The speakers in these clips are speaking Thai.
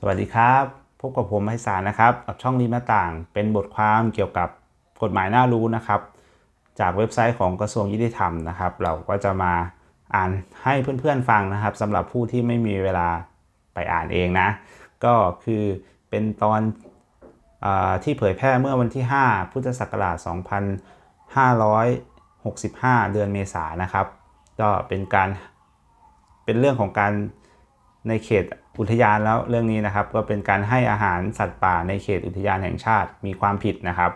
สวัสดีครับ พบกับผมไพศาลนะครับ กับช่องริมาต่าง เป็นบทความเกี่ยวกับกฎหมายน่ารู้นะครับ จากเว็บไซต์ของกระทรวงยุติธรรมนะครับ เราก็จะมาอ่านให้เพื่อนๆฟังนะครับสำหรับผู้ที่ไม่มีเวลาไปอ่านเองนะ ก็คือเป็นตอนอที่เผยแพร่เมื่อวันที่ 5 พุทธศักราช 2565 เดือนเมษายนนะครับ ก็เป็นการเป็นเรื่องของการ ในเขตอุทยานแล้วเรื่องนี้นะครับก็เป็นการให้อาหารสัตว์ป่าในเขตอุทยานแห่งชาติมีความผิดนะครับ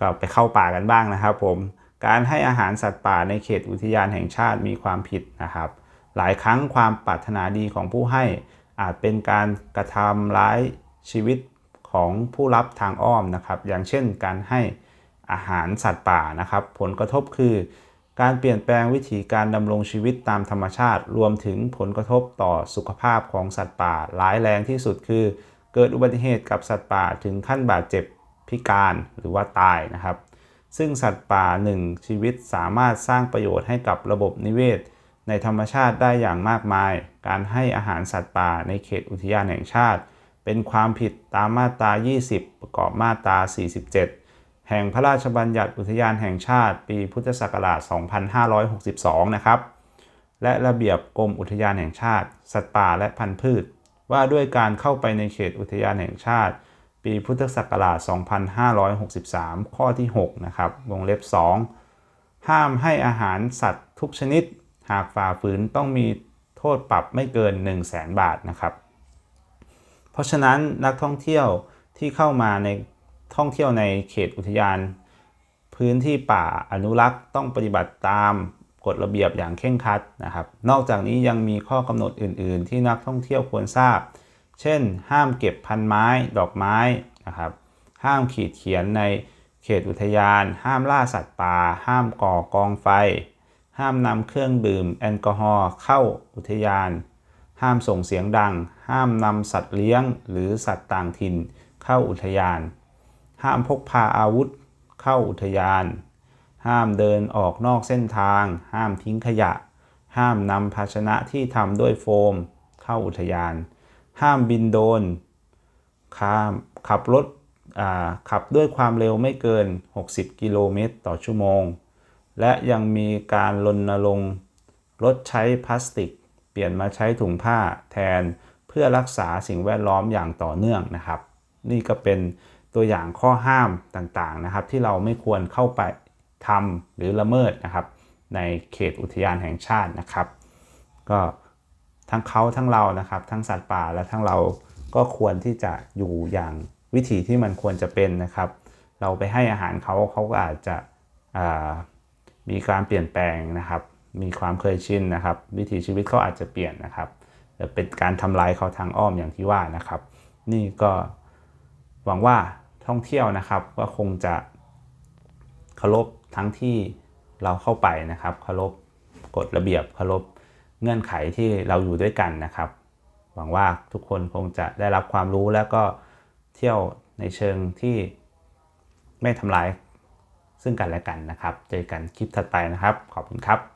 ก็ไปเข้าป่ากันบ้างนะครับ ผมการให้อาหารสัตว์ป่าในเขตอุทยานแห่งชาติมีความผิดนะครับ หลายครั้งความปรารถนาดีของผู้ให้อาจเป็นการกระทำร้ายชีวิตของผู้รับทางอ้อมนะครับ อย่างเช่นการให้อาหารสัตว์ป่านะครับ ผลกระทบคือ การเปลี่ยนแปลงวิถีการดำรงชีวิตตามธรรมชาติ รวมถึงผลกระทบต่อสุขภาพของสัตว์ป่าร้ายแรงที่สุดคือ เกิดอุบัติเหตุกับสัตว์ป่าถึงขั้นบาดเจ็บพิการหรือว่าตายนะครับ ซึ่งสัตว์ป่าหนึ่งชีวิตสามารถสร้างประโยชน์ให้กับระบบนิเวศ ในธรรมชาติได้อย่างมากมาย การให้อาหารสัตว์ป่าในเขตอุทยานแห่งชาติ เป็นความผิดตามมาตรา 20 ประกอบมาตรา 47 แห่งพระราชบัญญัติอุทยานแห่งชาติปีพุทธศักราช 2562 นะครับ และระเบียบกรมอุทยานแห่งชาติ สัตว์ป่าและพันธุ์พืช ว่าด้วยการเข้าไปในเขตอุทยานแห่งชาติ ปีพุทธศักราช 2563 ข้อที่ 6 นะครับ วงเล็บ 2 ห้ามให้อาหารสัตว์ทุกชนิด หากฝ่าฝืนต้องมีโทษปรับไม่เกิน 1 0 0 0 0แบาทนะครับ เพราะฉะนั้นนักท่องเที่ยวที่เข้ามาใน ท่องเที่ยวในเขตอุทยาน พื้นที่ป่าอนุรักษ์ต้องปฏิบัติตามกฎระเบียบอย่างเคร่งครัดนะครับ นอกจากนี้ยังมีข้อกำหนดอื่น ๆ ที่นักท่องเที่ยวควรทราบ เช่น ห้ามเก็บพันไม้ ดอกไม้นะครับ ห้ามขีดเขียนในเขตอุทยาน ห้ามล่าสัตว์ป่า ห้ามก่อกองไฟ ห้ามนำเครื่องดื่มแอลกอฮอล์เข้าอุทยาน ห้ามส่งเสียงดัง ห้ามนำสัตว์เลี้ยง หรือสัตว์ต่างถิ่นเข้าอุทยาน ห้ามพกพาอาวุธเข้าอุทยาน ห้ามเดินออกนอกเส้นทาง ห้ามทิ้งขยะ ห้ามนำภาชนะที่ทำด้วยโฟม เข้าอุทยาน ห้ามบินโดนข้ามขับรถขับด้วยความเร็วไม่เกิน 60 กิโลเมตรต่อชั่วโมง และยังมีการรณรงค์ลดใช้พลาสติก เปลี่ยนมาใช้ถุงผ้าแทนเพื่อรักษาสิ่งแวดล้อมอย่างต่อเนื่องนะครับ นี่ก็เป็น ตัวอย่างข้อห้ามต่างๆนะครับ ที่เราไม่ควรเข้าไปทำหรือละเมิดนะครับ ในเขตอุทยานแห่งชาตินะครับ ก็ทั้งเขาทั้งเรานะครับ ทั้งสัตว์ป่าและทั้งเราก็ควรที่จะอยู่อย่างวิถีที่มันควรจะเป็นนะครับ เราไปให้อาหารเขาเขาก็อาจจะมีการเปลี่ยนแปลงนะครับ มีความเคยชินนะครับ วิถีชีวิตเขาอาจจะเปลี่ยนนะครับเป็นการทำลายเขาทางอ้อมอย่างที่ว่านะครับ นี่ก็ หวังว่าท่องเที่ยวนะครับก็คงจะเคารพทั้งที่เราเข้าไปนะครับเคารพกฎระเบียบเคารพเงื่อนไขที่เราอยู่ด้วยกันนะครับ หวังว่าทุกคนคงจะได้รับความรู้แล้วก็เที่ยวในเชิงที่ไม่ทำลายซึ่งกันและกันนะครับ เจอกันคลิปถัดไปนะครับ ขอบคุณครับ